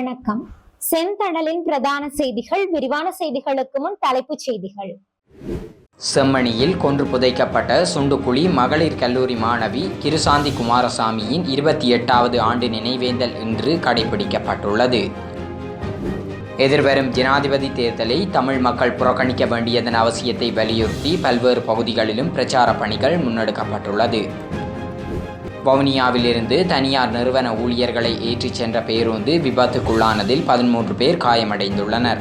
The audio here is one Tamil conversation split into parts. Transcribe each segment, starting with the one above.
வணக்கம். செந்தடலின் பிரதான செய்திகள் விரிவான செய்திகளுக்கு முன் தலைப்புச் செய்திகள். செம்மணியில் கொன்று புதைக்கப்பட்ட சுண்டுக்குழி மகளிர் கல்லூரி மாணவி கிருசாந்தி குமாரசாமியின் இருபத்தி எட்டாவது ஆண்டு நினைவேந்தல் இன்று கடைபிடிக்கப்பட்டுள்ளது. எதிர்வரும் ஜனாதிபதி தேர்தலை தமிழ் மக்கள் புறக்கணிக்க வேண்டியதன் அவசியத்தை வலியுறுத்தி பல்வேறு பகுதிகளிலும் பிரச்சார பணிகள் முன்னெடுக்கப்பட்டுள்ளது. வவுனியாவிலிருந்து தனியார் நிறுவன ஊழியர்களை ஏற்றிச் சென்ற பேருந்து விபத்துக்குள்ளானதில் பதிமூன்று பேர் காயமடைந்துள்ளனர்.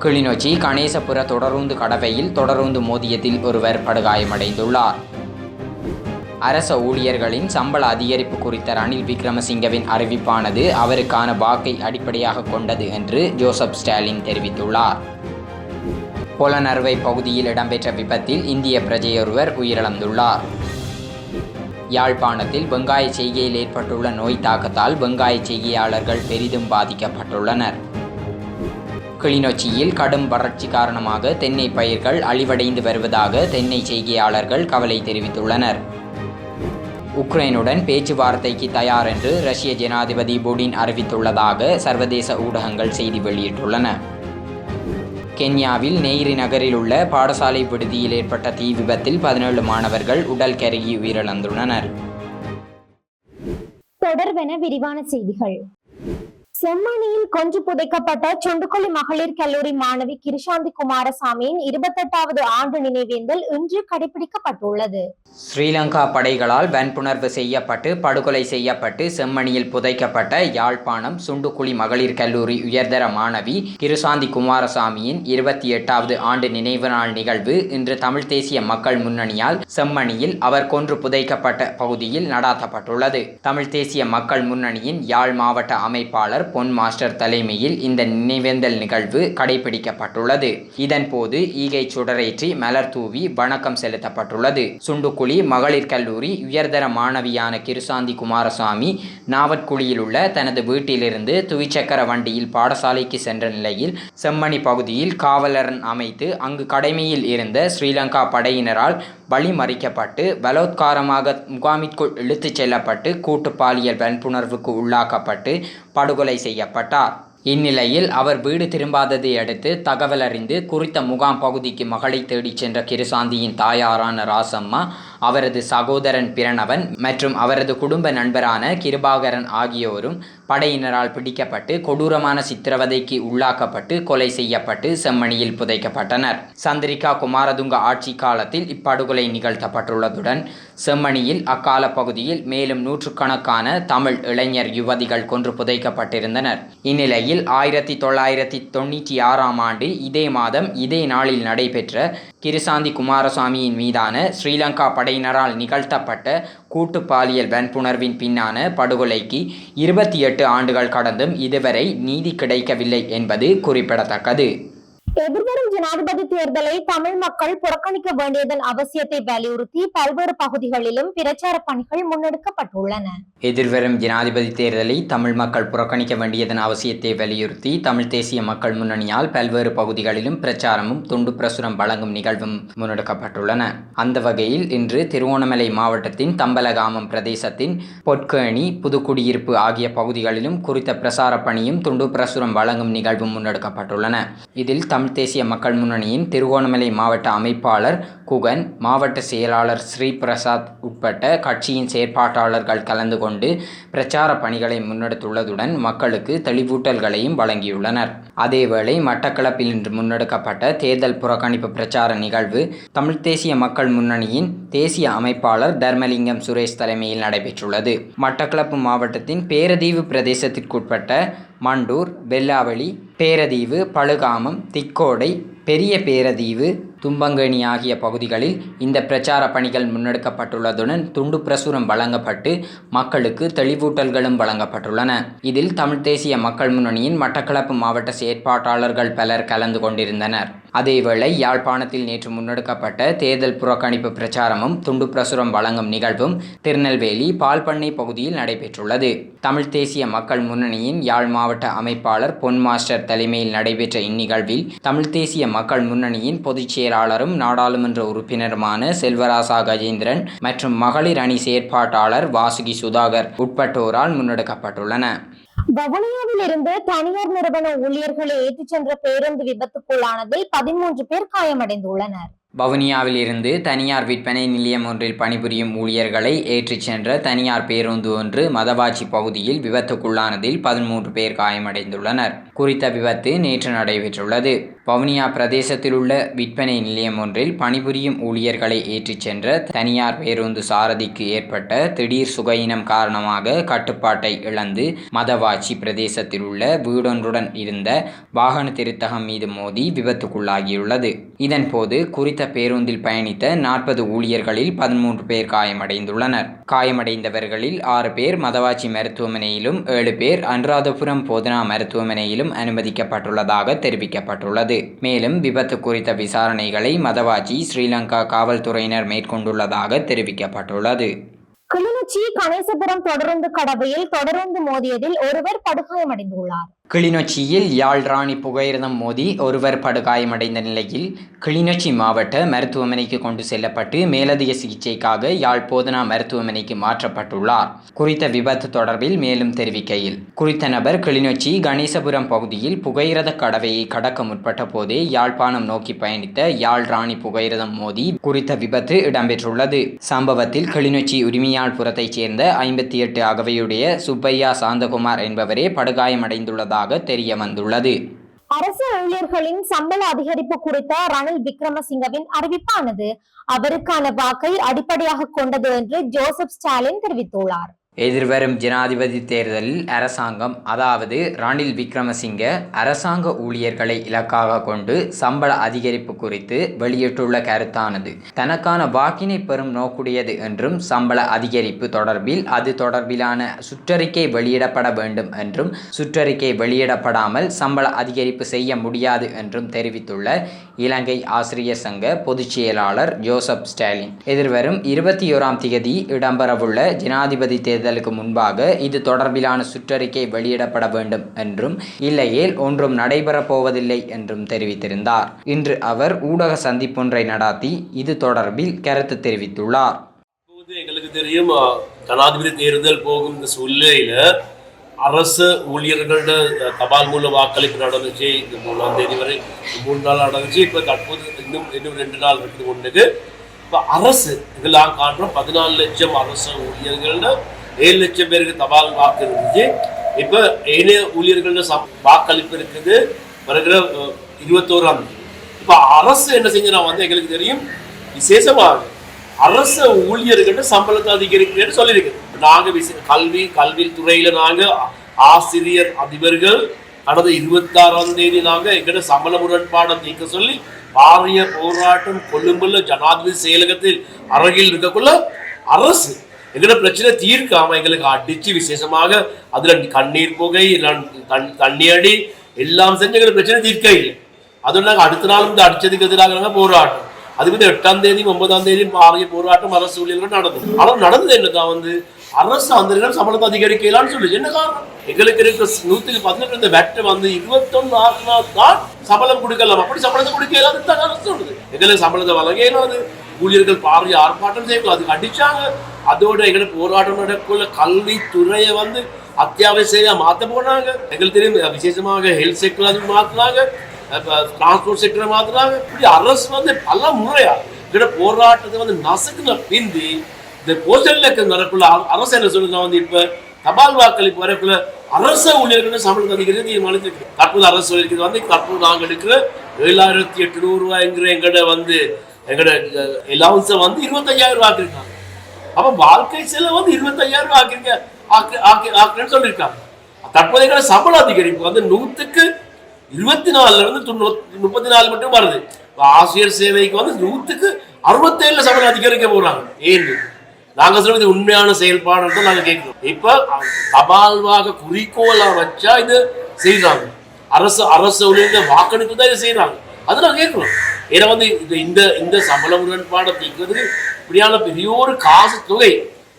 கிளிநொச்சி கணேசபுர தொடருந்து கடவையில் தொடரூந்து மோதியதில் ஒருவர் படுகாயமடைந்துள்ளார். அரச ஊழியர்களின் சம்பள அதிகரிப்பு குறித்த ரணில் விக்ரமசிங்கவின் அறிவிப்பானது அவருக்கான வாக்கை அடிப்படையாக கொண்டது என்று ஜோசப் ஸ்டாலின் தெரிவித்துள்ளார். பொலனறுவை பகுதியில் இடம்பெற்ற விபத்தில் இந்திய பிரஜையொருவர் உயிரிழந்துள்ளார். யாழ்ப்பாணத்தில் வெங்காய செய்கையில் ஏற்பட்டுள்ள நோய் தாக்கத்தால் வெங்காய செய்கையாளர்கள் பெரிதும் பாதிக்கப்பட்டுள்ளனர். கிளிநொச்சியில் கடும் வறட்சி காரணமாக தென்னை பயிர்கள் அழிவடைந்து வருவதாக தென்னை செய்கையாளர்கள் கவலை தெரிவித்துள்ளனர். உக்ரைனுடன் பேச்சுவார்த்தைக்கு தயார் என்று ரஷ்ய ஜனாதிபதி புடின் அறிவித்துள்ளதாக சர்வதேச ஊடகங்கள் செய்தி வெளியிட்டுள்ளன. கென்யாவில் நெய்ரி நகரில் உள்ள பாடசாலை விடுதியில் ஏற்பட்ட தீ விபத்தில் பதினேழு மாணவர்கள் உடல் கருகி உயிரிழந்துள்ளனர். தொடர்வென விரிவான செய்திகள். செம்மணியில் கொன்று புதைக்கப்பட்ட சொண்டுக்கொள்ளி மகளிர் கல்லூரி மாணவி கிருஷாந்தி குமாரசாமியின் இருபத்தெட்டாவது ஆண்டு நினைவேந்தல் இன்று கடைபிடிக்கப்பட்டுள்ளது. ஸ்ரீலங்கா படைகளால் வன்புணர்வு செய்யப்பட்டு படுகொலை செய்யப்பட்டு செம்மணியில் புதைக்கப்பட்ட யாழ்ப்பாணம் சுண்டுக்குழி மகளிர் கல்லூரி உயர்தர மாணவி கிருசாந்தி குமாரசாமியின் இருபத்தி எட்டாவது ஆண்டு நினைவு நாள் நிகழ்வு இன்று தமிழ் தேசிய மக்கள் முன்னணியால் செம்மணியில் அவர் கொன்று புதைக்கப்பட்ட பகுதியில் நடாத்தப்பட்டுள்ளது. தமிழ் தேசிய மக்கள் முன்னணியின் யாழ் மாவட்ட அமைப்பாளர் பொன் மாஸ்டர் தலைமையில் இந்த நினைவேந்தல் நிகழ்வு கடைபிடிக்கப்பட்டுள்ளது. இதன்போது ஈகை சுடரேற்றி மலர் தூவி வணக்கம் செலுத்தப்பட்டுள்ளது. சுண்டுக்குழி மகளிர் கல்லூரி உயர்தர மாணவியான கிருசாந்தி குமாரசாமி நாவற்குழியில் உள்ள தனது வீட்டிலிருந்து துவிச்சக்கர வண்டியில் பாடசாலைக்கு சென்ற நிலையில் செம்மணி பகுதியில் காவலரன் அமைத்து அங்கு கடமையில் இருந்த ஸ்ரீலங்கா படையினரால் வழிமறிக்கப்பட்டு பலோத்காரமாக முகாமிற்குள் இழுத்துச் செல்லப்பட்டு கூட்டு பாலியல் வன்புணர்வுக்கு உள்ளாக்கப்பட்டு படுகொலை செய்யப்பட்டார். இந்நிலையில் அவர் வீடு திரும்பாததை அடுத்து தகவல் அறிந்து குறித்த முகாம் பகுதிக்கு மகளை தேடிச் சென்ற கிருசாந்தியின் தாயாரான ராசம்மா அவரது சகோதரன் பிரணவன் மற்றும் அவரது குடும்ப நண்பரான கிருபாகரன் ஆகியோரும் படையினரால் பிடிக்கப்பட்டு கொடூரமான சித்திரவதைக்கு உள்ளாக்கப்பட்டு கொலை செய்யப்பட்டு செம்மணியில் புதைக்கப்பட்டனர். சந்திரிகா குமாரதுங்க ஆட்சி காலத்தில் இப்படுகொலை நிகழ்த்தப்பட்டுள்ளதுடன் செம்மணியில் அக்கால பகுதியில் மேலும் நூற்றுக்கணக்கான தமிழ் இளைஞர் யுவதிகள் கொன்று புதைக்கப்பட்டிருந்தனர். இந்நிலையில் ஆயிரத்தி தொள்ளாயிரத்தி தொண்ணூற்றி ஆறாம் ஆண்டு இதே மாதம் இதே நாளில் நடைபெற்ற கிருசாந்தி குமாரசாமியின் மீதான ஸ்ரீலங்கா படையினரால் நிகழ்த்தப்பட்ட கூட்டு பாலியல் வன்புணர்வின் பின்னான படுகொலைக்கு இருபத்தி எட்டு ஆண்டுகள் கடந்தும் இதுவரை நீதி கிடைக்கவில்லை என்பது குறிப்பிடத்தக்கது. எதிர்வரும் ஜனாதிபதி தேர்தலை தமிழ் மக்கள் புறக்கணிக்க வேண்டியதன் அவசியத்தை வலியுறுத்தி பல்வேறு பகுதிகளிலும் பிரச்சார பணிகள் முன்னெடுக்கப்பட்டுள்ளன. எதிர்வரும் ஜனாதிபதி தேர்தலை தமிழ் மக்கள் புறக்கணிக்க வேண்டியதன் அவசியத்தை வலியுறுத்தி தமிழ் தேசிய மக்கள் முன்னணியால் பல்வேறு பகுதிகளிலும் பிரச்சாரமும் துண்டு பிரசுரம் வழங்கும் நிகழ்வும் முன்னெடுக்கப்பட்டுள்ளன. அந்த வகையில் இன்று திருவோணமலை மாவட்டத்தின் தம்பலகாமம் பிரதேசத்தின் பொற்கேணி புதுக்குடியிருப்பு ஆகிய பகுதிகளிலும் குறித்த பிரசார பணியும் துண்டு பிரசுரம் வழங்கும் நிகழ்வும் முன்னெடுக்கப்பட்டுள்ளன. இதில் தமிழ் தேசிய மக்கள் முன்னணியின் திருகோணமலை மாவட்ட அமைப்பாளர் குகன் மாவட்ட செயலாளர் ஸ்ரீபிரசாத் உட்பட்ட கட்சியின் செயற்பாட்டாளர்கள் கலந்து கொண்டு பிரச்சார பணிகளை முன்னெடுத்துள்ளதுடன் மக்களுக்கு தெளிவூட்டல்களையும் வழங்கியுள்ளனர். அதேவேளை மட்டக்களப்பில் இன்று முன்னெடுக்கப்பட்ட தேர்தல் புறக்கணிப்பு பிரச்சார நிகழ்வு தமிழ்த் தேசிய மக்கள் முன்னணியின் தேசிய அமைப்பாளர் தர்மலிங்கம் சுரேஷ் தலைமையில் நடைபெற்றுள்ளது. மட்டக்களப்பு மாவட்டத்தின் பேரதீவு பிரதேசத்திற்குட்பட்ட மண்டூர் வெல்லாவளி பேரதீவு பழுகாமம் திக்கோடை பெரிய பேரதீவு தும்பங்கேணி ஆகிய பகுதிகளில் இந்த பிரச்சார பணிகள் முன்னெடுக்கப்பட்டுள்ளதுடன் துண்டு பிரசுரம் வழங்கப்பட்டு மக்களுக்கு தெளிவூட்டல்களும் வழங்கப்பட்டுள்ளன. இதில் தமிழ் தேசிய மக்கள் முன்னணியின் மட்டக்களப்பு மாவட்ட செயற்பாட்டாளர்கள் பலர் கலந்து கொண்டிருந்தனர். அதேவேளை யாழ்ப்பாணத்தில் நேற்று முன்னெடுக்கப்பட்ட தேர்தல் புறக்கணிப்பு பிரச்சாரமும் துண்டு பிரசுரம் வழங்கும் நிகழ்வும் திருநெல்வேலி பால்பண்ணை பகுதியில் நடைபெற்றுள்ளது. தமிழ் தேசிய மக்கள் முன்னணியின் யாழ் மாவட்ட அமைப்பாளர் பொன் மாஸ்டர் தலைமையில் நடைபெற்ற இந்நிகழ்வில் தமிழ் தேசிய மக்கள் முன்னணியின் பொதுச் செயலாளரும் நாடாளுமன்ற உறுப்பினருமான செல்வராசா கஜேந்திரன் மற்றும் மகளிர் அணி செயற்பாட்டாளர் வாசுகி சுதாகர் உட்பட்டோரால் முன்னெடுக்கப்பட்டுள்ளன. வவுனியாவில் இருந்து தனியார் நிறுவன ஊழியர்களை ஏற்றிச் சென்ற பேருந்து விபத்துக்குள்ளானதில் பதிமூன்று பேர் காயமடைந்துள்ளனர். வவுனியாவில் இருந்து தனியார் விற்பனை நிலையம் ஒன்றில் பணிபுரியும் ஊழியர்களை ஏற்றிச் சென்ற தனியார் பேருந்து ஒன்று மதவாச்சி பகுதியில் விபத்துக்குள்ளானதில் பதிமூன்று பேர் காயமடைந்துள்ளனர். குறித்த விபத்து நேற்று நடைபெற்றுள்ளது. வவுனியா பிரதேசத்தில் உள்ள விற்பனை நிலையம் ஒன்றில் பணிபுரியும் ஊழியர்களை ஏற்றிச் சென்ற தனியார் பேருந்து சாரதிக்கு ஏற்பட்ட திடீர் சுகையினம் காரணமாக கட்டுப்பாட்டை இழந்து மதவாச்சி பிரதேசத்தில் உள்ள வீடொன்றுடன் இருந்த வாகன திருத்தகம் மீது மோதி விபத்துக்குள்ளாகியுள்ளது. இதன்போது குறித்த பேருந்தில் பயணித்த நாற்பது ஊழியர்களில் பதிமூன்று பேர் காயமடைந்துள்ளனர். காயமடைந்தவர்களில் ஆறு பேர் மதவாச்சி மருத்துவமனையிலும் ஏழு பேர் அனுராதபுரம் போதனா மருத்துவமனையிலும் அனுமதிக்கப்பட்டுள்ளதாக தெரிவிக்கப்பட்டுள்ளது. மேலும் விபத்து குறித்த விசாரணைகளை மதவாச்சி ஸ்ரீலங்கா காவல்துறையினர் மேற்கொண்டுள்ளதாக தெரிவிக்கப்பட்டுள்ளது. கிளிநொச்சி கணேசபுரம் தொடருந்து கடவையில் தொடருந்து மோதியதில் ஒருவர் படுகாயமடைந்துள்ளார். கிளிநொச்சியில் யாழ் ராணி புகையிரதம் மோதி ஒருவர் படுகாயமடைந்த நிலையில் கிளிநொச்சி மாவட்ட மருத்துவமனைக்கு கொண்டு செல்லப்பட்டு மேலதிக சிகிச்சைக்காக யாழ் போதனா மருத்துவமனைக்கு மாற்றப்பட்டுள்ளார். குறித்த விபத்து தொடர்பில் மேலும் தெரிவிக்கையில் குறித்த நபர் கிளிநொச்சி கணேசபுரம் பகுதியில் புகையிரத கடவையை கடக்க முற்பட்ட போதே யாழ்ப்பாணம் நோக்கி பயணித்த யாழ் ராணி புகையிரதம் மோதி குறித்த விபத்து இடம்பெற்றுள்ளது. சம்பவத்தில் கிளிநொச்சி உரிமையாள் புறத்தைச் சேர்ந்த ஐம்பத்தி எட்டு அகவையுடைய சுப்பையா சாந்தகுமார் என்பவரே படுகாயமடைந்துள்ளதாக தெரிய வந்துள்ளது அரசு ஊழியர்களின் சம்பள அதிகரிப்பு குறித்த ரணில் விக்ரமசிங்கவின் அறிவிப்பானது அவருக்கான வாக்கை அடிப்படையாக கொண்டது என்று ஜோசப் ஸ்டாலின் தெரிவித்துள்ளார். எதிர்வரும் ஜனாதிபதி தேர்தலில் அரசாங்கம் அதாவது ரணில் விக்ரமசிங்க அரசாங்க ஊழியர்களை இலக்காக கொண்டு சம்பள அதிகரிப்பு குறித்து வெளியிட்டுள்ள கருத்தானது. தனக்கான வாக்கினை பெறும் நோக்குடையது என்றும் சம்பள அதிகரிப்பு தொடர்பில் அது தொடர்பிலான சுற்றறிக்கை வெளியிடப்பட வேண்டும் என்றும் சுற்றறிக்கை வெளியிடப்படாமல் சம்பள அதிகரிப்பு செய்ய முடியாது என்றும் தெரிவித்துள்ள இலங்கை ஆசிரியர் சங்க பொதுச் செயலாளர் ஜோசப் ஸ்டாலின். எதிர்வரும் இருபத்தி ஓராம் தேதி இடம்பெறவுள்ள ஜனாதிபதி தேர்தல் தேர்தலுக்கு முன்பாக இது தொடர்பிலான சுற்றறிக்கை வெளியிடப்பட வேண்டும் என்றும் இல்லையேல் ஒன்றும் நடைபெறப் போவதில்லை என்றும் தெரிவித்திருந்தார். இன்று அவர் ஊடக சந்திப்பொன்றை நடாத்தி இது தொடர்பில் கருத்து தெரிவித்துள்ளார். எங்களுக்கு தெரியும் ஜனாதிபதி தேர்தல் போகும் இந்த சூழ்நிலையில அரசு ஊழியர்களோட தபால் மூல வாக்களிப்பு நடந்துச்சு இந்த மூணாம் தேதி வரை மூணு நாள் நடந்துச்சு இப்போ தற்போது இன்னும் இன்னும் ரெண்டு நாள் இருக்குது ஒன்றுக்கு இப்போ அரசு இதெல்லாம் காட்டுறோம் பதினாலு லட்சம் அரசு ஊழியர்கள்னு ஏழு லட்சம் பேருக்கு தபால் வாக்கு இருந்துச்சு. இப்போ ஏனைய ஊழியர்கள சம் வாக்களிப்பு இருக்குது. வருகிற இருபத்தோராம் தேதி. இப்போ அரசு என்ன செஞ்சுனா வந்து எங்களுக்கு தெரியும் விசேஷமாக அரசு ஊழியர்கள் சம்பளத்தை அதிகரிக்கிறேன்னு சொல்லியிருக்கு. நாங்கள் விசே- கல்வி கல்வி துறையில் நாங்கள் ஆசிரியர் அதிபர்கள் கடந்த இருபத்தாறாம் தேதி நாங்கள் எங்கிட்ட சம்பள முரண்பாடை நீக்க சொல்லி பாரிய போராட்டம் கொழும்புல ஜனாதிபதி செயலகத்தில் அருகில் இருக்கக்குள்ள அரசு எங்கட பிரச்சனை தீர்க்காம எங்களுக்கு அடிச்சு விசேஷமாக அதுல கண்ணீர் புகை தண்ணி அடி எல்லாம் செஞ்சு எங்களுக்கு பிரச்சனை தீர்க்க இல்லை. அதுவும் நாங்கள் அடுத்த நாள் வந்து அடிச்சதுக்கு எதிராக நாங்கள் போராட்டம் அதுக்கு வந்து எட்டாம் தேதி ஒன்பதாம் தேதி பாரிய போராட்டம் அரசு ஊழியர்கள் நடந்தது ஆனால் நடந்தது என்னதான் வந்து அரசு அந்த சம்பளத்தை அதிகரிக்கலாம்னு சொல்லுச்சு என்ன காரணம்? எங்களுக்கு இருக்க நூத்துக்கு பதினெட்டு இந்த வந்து இருபத்தொன்னு ஆகுனா தான் சம்பளம் கொடுக்கலாம். அப்படி சம்பளத்தை கொடுக்கலாம் அரசு சொல்லுது. எங்களுக்கு சம்பளத்தை வழங்க இயலாது ஊழியர்கள் பாரிய ஆர்ப்பாட்டம் செய்யலாம் அதுக்கு அடிச்சாங்க. அதோட எங்களுக்கு போராட்டம் நடக்குள்ள கல்வித்துறையை வந்து அத்தியாவசியமாக மாற்ற போனாங்க. எங்களுக்கு தெரியும் விசேஷமாக ஹெல்த் செக்டர் அது மாத்தினாங்க. டிரான்ஸ்போர்ட் செக்டரை மாற்றினாங்க இப்படி அரசு வந்து பல முறையா எங்களோட போராட்டத்தை வந்து நசுக்குன பிந்தி இந்த போஸ்டல் இலக்கம் நடக்குள்ள அ- அரசு என்ன சொல்லுங்க வந்து இப்போ தபால் வாக்களிப்பு வரக்குள்ள அரசு ஊழியர்கள் சம்பளம் அதிகரித்து தீர்மானிச்சிருக்கு தற்போது அரசு சொல்லியிருக்கிறது வந்து தற்போது நாங்கள் எடுக்கிற ஏழாயிரத்தி எட்டு ரூபாய்ங்கிற எங்கட வந்து எங்களோட எலவன்ஸை வந்து இருபத்தஞ்சாயிரம் ரூபா இருக்காங்க அப்ப வாழ்க்கை செலவு வந்து இருபத்தையாயிரம் ரூபாய் ஆக்கிருங்க ஆக்கு ஆக்கி ஆக்குறேன்னு சொல்லியிருக்காங்க. தற்போதைய சம்பள அதிகரிப்பு வந்து நூத்துக்கு இருபத்தி நாலுல இருந்து தொண்ணூத்தி முப்பத்தி நாலு மட்டும் வருது. ஆசிரியர் சேவைக்கு வந்து நூத்துக்கு அறுபத்தேழுல சம்பளம் அதிகரிக்க போறாங்க. ஏன்? நாங்க சொல்றது உண்மையான செயல்பாடு நாங்க கேட்கிறோம். இப்ப தபால்வாக குறிக்கோளா வச்சா இது செய்யறாங்க அரசு அரசு ஊழியர்கள் வாக்கெடுப்பு தான் இதை செய்யறாங்க அதை நான் கேட்கணும் ஏன்னா வந்து இந்த இந்த இந்த சம்பள முரண்பாடை தீர்க்கிறதுக்கு இப்படியான பெரிய ஒரு காசு தொகை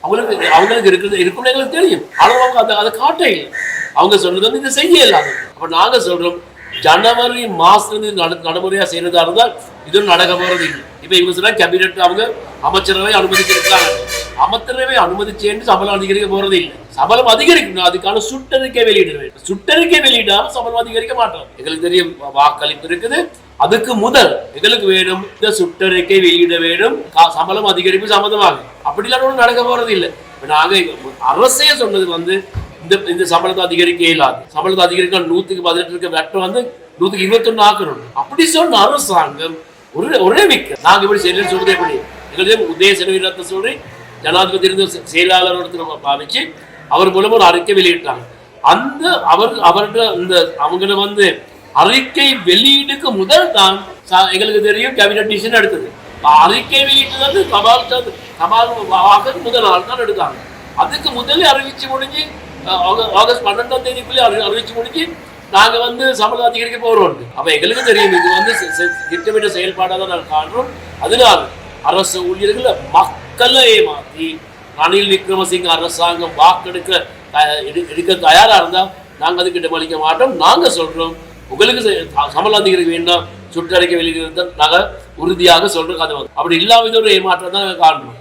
அவங்களுக்கு அவங்களுக்கு இருக்கிறது இருக்கும்னு எங்களுக்கு தெரியும். ஆனால் அவங்க அதை அதை காட்ட இல்லை. அவங்க சொல்றது வந்து இதை செய்ய இல்லாது அப்ப நாங்க சொல்றோம் ஜனவரி மாசத்துல இருந்து நட- நடைமுறையா செய்யறதா இருந்தால் இதுவும் நடக்க போறது இல்லை. இப்ப இவங்க சொன்னா கேபினெட் அவங்க அமைச்சரவை அனுமதிச்சிருக்காங்க அமைச்சரவை அனுமதிச்சேன்னு சம்பளம் அதிகரிக்க போறது இல்லை. சம்பளம் அதிகரிக்கணும் அதுக்கான சுட்டறிக்கை வெளியிட வேண்டும் சுட்டறிக்கை வெளியிடாம சம்பளம் அதிகரிக்க மாட்டோம். எங்களுக்கு தெரியும் வாக்களிப்பு இருக்குது. அதுக்கு முதல் எங்களுக்கு வேணும்? இந்த சுட்டறிக்கை வெளியிட வேண்டும். கா- சம்பளம் அதிகரிப்பு சம்மந்தமாக அப்படிலாம் ஒன்றும் நடக்க போறது இல்லை. நாங்கள் நாங்க அரசே சொன்னது வந்து இந்த இந்த சம்பளத்தை அதிகரிக்க இயலாது. சம்பளத்தை அதிகரிக்க நூத்துக்கு பதினெட்டு இருக்க வெட்டம் வந்து நூத்துக்கு இருபத்தொன்னு ஆக்கணும் அப்படி சொன்ன அரசாங்கம் ஒரு ஒரே மிக்க நாங்க இப்படி செய்யலன்னு சொல்றது எப்படி? எங்களுக்கு உதய செலவினத்தை சொல்லி ஜனாதிபதி இருந்த செயலாளர் பாவிச்சு அவர் மூலமா ஒரு அறிக்கை வெளியிட்டாங்க. அந்த அவர் அவர்கிட்ட இந்த அவங்கள வந்து அறிக்கை வெளியீடுக்கு முதல் தான் எங்களுக்கு தெரியும் கேபினட் டிசிஷன் எடுத்தது. அறிக்கை வெளியிட்டு வந்து தபால் தபால் வாக்கு முதல் நாள் தான் எடுத்தாங்க. அதுக்கு முதலே அறிவிச்சு முடிஞ்சு ஆக- ஆகஸ்ட் பன்னெண்டாம் தேதிக்குள்ளே அறிவிச்சு முடிஞ்சு நாங்க வந்து சம்பளம் அதிகரிக்க போறோம் அப்ப எங்களுக்கு தெரியும் இது வந்து செ- திட்டமிட்ட செயல்பாடாக தான் நாங்கள் காண்றோம். அதனால அரசு ஊழியர்களை மக்களை ஏமாத்தி ரணில் விக்ரமசிங்க அரசாங்கம் வாக்கெடுக்க எடு- எடுக்க தயாரா இருந்தா நாங்க அதுக்கு இடமளிக்க மாட்டோம். நாங்க சொல்றோம் உங்களுக்கு செ- சம்பளம் அதிகரிக்க வேண்டாம் சுற்றறிக்கை வெளியிட்டு நாங்கள் உறுதியாக சொல்றோம் அது அப்படி இல்லாத ஒரு ஏமாற்றம் தான் காரணம்.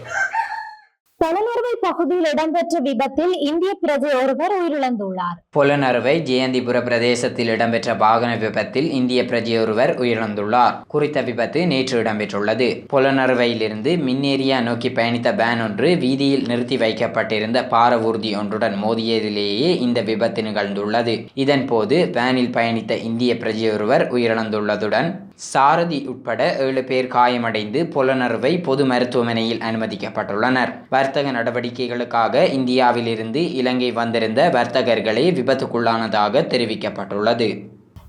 பொலனறுவை பகுதியில் இடம்பெற்ற விபத்தில் இந்திய பிரஜை ஒருவர் உயிரிழந்துள்ளார். புலனறுவை ஜெயந்திபுர பிரதேசத்தில் இடம்பெற்ற வாகன விபத்தில் இந்திய பிரஜையொருவர் உயிரிழந்துள்ளார். குறித்த விபத்து நேற்று இடம்பெற்றுள்ளது. புலனறுவையிலிருந்து மின்னேரியா நோக்கி பயணித்த வேன் ஒன்று வீதியில் நிறுத்தி வைக்கப்பட்டிருந்த பாரவூர்தி ஒன்றுடன் மோதியதிலேயே இந்த விபத்து நிகழ்ந்துள்ளது. இதன்போது வேனில் பயணித்த இந்திய பிரஜையொருவர் உயிரிழந்துள்ளதுடன் சாரதி உட்பட ஏழு பேர் காயமடைந்து புலனர்வை பொது மருத்துவமனையில் அனுமதிக்கப்பட்டுள்ளனர். வர்த்தக நடவடிக்கைகளுக்காக இந்தியாவிலிருந்து இலங்கை வந்திருந்த வர்த்தகர்களே விபத்துக்குள்ளானதாக தெரிவிக்கப்பட்டுள்ளது.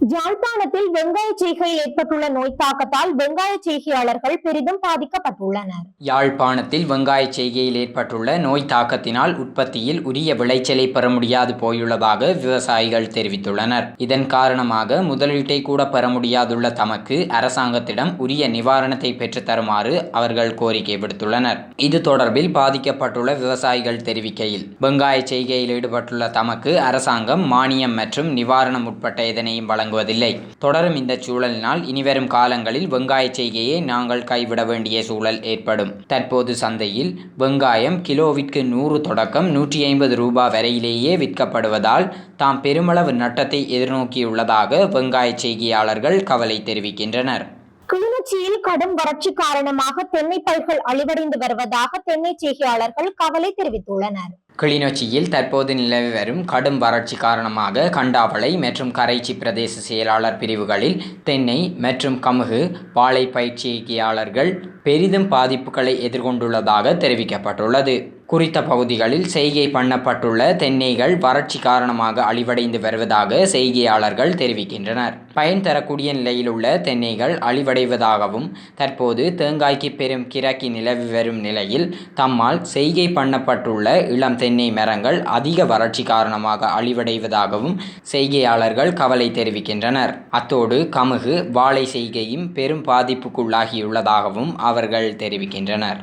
யாழ்ப்பாணத்தில் வெங்காய செய்கையில் ஏற்பட்டுள்ள நோய் தாக்கத்தால் வெங்காய செய்கையாளர்கள் பெரிதும் பாதிக்கப்பட்டுள்ளனர். யாழ்ப்பாணத்தில் வெங்காய செய்கையில் ஏற்பட்டுள்ள நோய் தாக்கத்தினால் உற்பத்தியில் உரிய விளைச்சலை பெற முடியாது போயுள்ளதாக விவசாயிகள் தெரிவித்துள்ளனர். இதன் காரணமாக முதலீட்டை கூட பெற முடியாதுள்ள தமக்கு அரசாங்கத்திடம் உரிய நிவாரணத்தை பெற்றுத்தருமாறு அவர்கள் கோரிக்கை விடுத்துள்ளனர். இது தொடர்பில் பாதிக்கப்பட்டுள்ள விவசாயிகள் தெரிவிக்கையில் வெங்காய செய்கையில் ஈடுபட்டுள்ள தமக்கு அரசாங்கம் மானியம் மற்றும் நிவாரணம் உட்பட்ட எதனையும் வழங்குவதில்லை. தொடரும் இந்த சூழலினால் இனிவரும் காலங்களில் வெங்காய செய்கையை நாங்கள் கைவிட வேண்டிய சூழல் ஏற்படும். தற்போது சந்தையில் வெங்காயம் கிலோவிற்கு நூறு தொடக்கம் நூற்றி ஐம்பது ரூபாய் வரையிலேயே விற்கப்படுவதால் தாம் பெருமளவு நட்டத்தை எதிர்நோக்கியுள்ளதாக வெங்காய செய்கையாளர்கள் கவலை தெரிவிக்கின்றனர். கிளிநொச்சியில் கடும் வறட்சி காரணமாக தென்னை பயிர்கள் அழிவடைந்து வருவதாக தென்னை செய்கையாளர்கள் கவலை தெரிவித்துள்ளனர். கிளிநொச்சியில் தற்போது நிலவி வரும் கடும் வறட்சி காரணமாக கண்டாவளை மற்றும் கரைச்சி பிரதேச செயலாளர் பிரிவுகளில் தென்னை மற்றும் கமுகு பாலை பயிற்சியாளர்கள் பெரிதும் பாதிப்புகளை எதிர்கொண்டுள்ளதாக தெரிவிக்கப்பட்டுள்ளது. குறித்த பகுதிகளில் செய்கை பண்ணப்பட்டுள்ள தென்னைகள் வறட்சி காரணமாக அழிவடைந்து வருவதாக செய்கையாளர்கள் தெரிவிக்கின்றனர். பயன் தரக்கூடிய நிலையில் உள்ள தென்னைகள் அழிவடைவதாகவும் தற்போது தேங்காய்க்கு பெரும் கிரக்கி நிலவி வரும் நிலையில் தம்மால் செய்கை பண்ணப்பட்டுள்ள இளம் தென்னை மரங்கள் அதிக வறட்சி காரணமாக அழிவடைவதாகவும் செய்கையாளர்கள் கவலை தெரிவிக்கின்றனர். அத்தோடு கமுகு வாழை செய்கையும் பெரும் பாதிப்புக்குள்ளாகியுள்ளதாகவும் அவர்கள் தெரிவிக்கின்றனர்.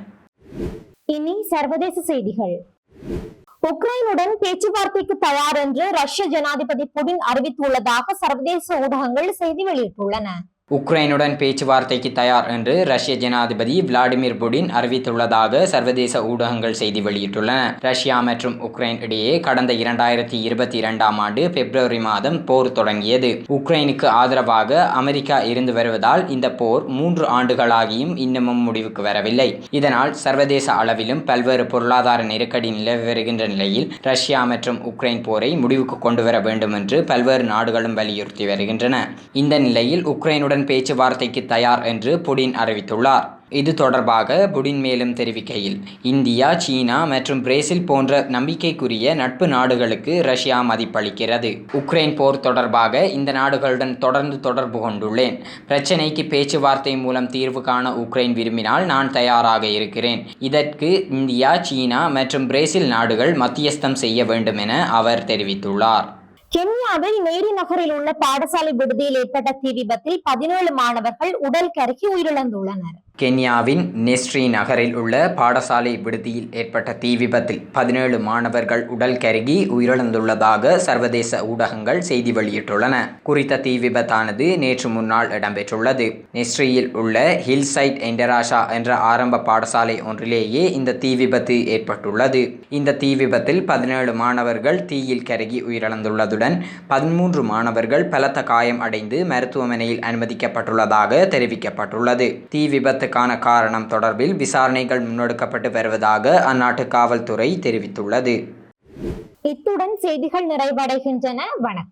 இனி சர்வதேச செய்திகள். உக்ரைனுடன் பேச்சுவார்த்தைக்கு தயார் என்று ரஷ்ய ஜனாதிபதி புடின் அறிவித்துள்ளதாக சர்வதேச ஊடகங்கள் செய்தி வெளியிட்டுள்ளன. உக்ரைனுடன் பேச்சுவார்த்தைக்கு தயார் என்று ரஷ்ய ஜனாதிபதி விளாடிமிர் புடின் அறிவித்துள்ளதாக சர்வதேச ஊடகங்கள் செய்தி வெளியிட்டுள்ளன. ரஷ்யா மற்றும் உக்ரைன் இடையே கடந்த இரண்டாயிரத்தி இருபத்தி இரண்டாம் ஆண்டு பிப்ரவரி மாதம் போர் தொடங்கியது. உக்ரைனுக்கு ஆதரவாக அமெரிக்கா இருந்து வருவதால் இந்த போர் மூன்று ஆண்டுகளாகியும் இன்னமும் முடிவுக்கு வரவில்லை. இதனால் சர்வதேச அளவிலும் பல்வேறு பொருளாதார நெருக்கடி நிலவி வருகின்ற நிலையில் ரஷ்யா மற்றும் உக்ரைன் போரை முடிவுக்கு கொண்டு வர வேண்டும் என்று பல்வேறு நாடுகளும் வலியுறுத்தி வருகின்றன. இந்த நிலையில் உக்ரைனுடன் பேச்சுவார்த்தைக்கு தயார் என்று புடின் அறிவித்துள்ளார். இது தொடர்பாக புடின் மேலும் தெரிவிக்கையில் இந்தியா சீனா மற்றும் பிரேசில் போன்ற நம்பிக்கைக்குரிய நட்பு நாடுகளுக்கு ரஷ்யா மதிப்பளிக்கிறது. உக்ரைன் போர் தொடர்பாக இந்த நாடுகளுடன் தொடர்ந்து தொடர்பு கொண்டுள்ளேன். பிரச்சினைக்கு பேச்சுவார்த்தை மூலம் தீர்வு காண உக்ரைன் விரும்பினால் நான் தயாராக இருக்கிறேன். இதற்கு இந்தியா சீனா மற்றும் பிரேசில் நாடுகள் மத்தியஸ்தம் செய்ய வேண்டும் என அவர் தெரிவித்துள்ளார். கென்யாவில் நேரி நகரில் உள்ள பாடசாலை விடுதியில் ஏற்பட்ட தீ விபத்தில் பதினேழு மாணவர்கள் உடல் கருகி உயிரிழந்துள்ளனர். கென்யாவின் நெஸ்ட்ரி நகரில் உள்ள பாடசாலை விடுதியில் ஏற்பட்ட தீ விபத்தில் பதினேழு மாணவர்கள் உடல் கருகி உயிரிழந்துள்ளதாக சர்வதேச ஊடகங்கள் செய்தி வெளியிட்டுள்ளன. குறித்த தீ விபத்தானது நேற்று முன்னாள் இடம்பெற்றுள்ளது. நெஸ்ட்ரியில் உள்ள ஹில்சைட் என்டராஷா என்ற ஆரம்ப பாடசாலை ஒன்றிலேயே இந்த தீ விபத்து ஏற்பட்டுள்ளது. இந்த தீ விபத்தில் பதினேழு மாணவர்கள் தீயில் கருகி உயிரிழந்துள்ளதுடன் பதிமூன்று மாணவர்கள் பலத்த காயம் அடைந்து மருத்துவமனையில் அனுமதிக்கப்பட்டுள்ளதாக தெரிவிக்கப்பட்டுள்ளது. தீ விபத்துக்கான காரணம் தொடர்பில் விசாரணைகள் முன்னெடுக்கப்பட்டு வருவதாக அந்நாட்டு காவல்துறை தெரிவித்துள்ளது. இத்துடன் செய்திகள் நிறைவடைகின்றன. வணக்கம்.